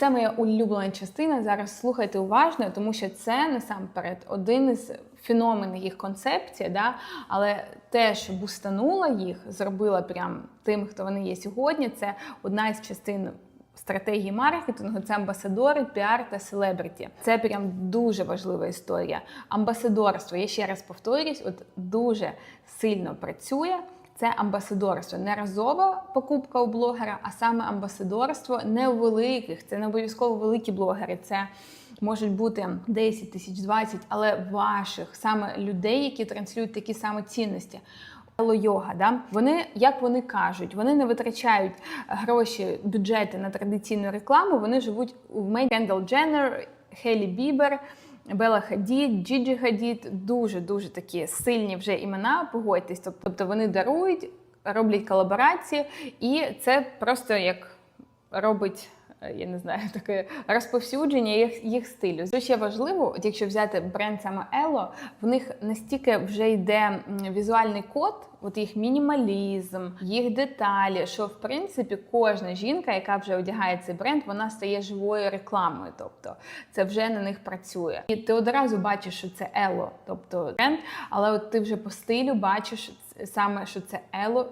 Це моя улюблена частина. Зараз слухайте уважно, тому що це насамперед один із феноменів їх концепції, да? але те, що бустанула їх, зробила прям тим, хто вони є сьогодні, це одна із частин. Стратегії маркетингу це амбасадори, піар та селебриті. Це прям дуже важлива історія. Амбасадорство, я ще раз повторюсь, от дуже сильно працює. Це амбасадорство, не разова покупка у блогера, а саме амбасадорство не у великих, це не обов'язково великі блогери. Це можуть бути 10 тисяч 20, але ваших саме людей, які транслюють такі саме цінності. Йога, да? вони, як вони кажуть, вони не витрачають гроші, бюджети на традиційну рекламу. Вони живуть меді Кендал Дженнер, Хелі Бібер, Бела Хадід, Джіджі Хадід. Дуже дуже такі сильні вже імена. Погодьтесь. Тобто вони дарують, роблять колаборації, і це просто як робить. Е, Я не знаю, таке розповсюдження їх, їх стилю. Що ще важливо, от якщо взяти бренд саме Ело, в них настільки вже йде візуальний код, от їх мінімалізм, їх деталі, що в принципі кожна жінка, яка вже одягає цей бренд, вона стає живою рекламою. Тобто це вже на них працює. І ти одразу бачиш, що це Ело, тобто бренд, але от ти вже по стилю бачиш саме, що це Ело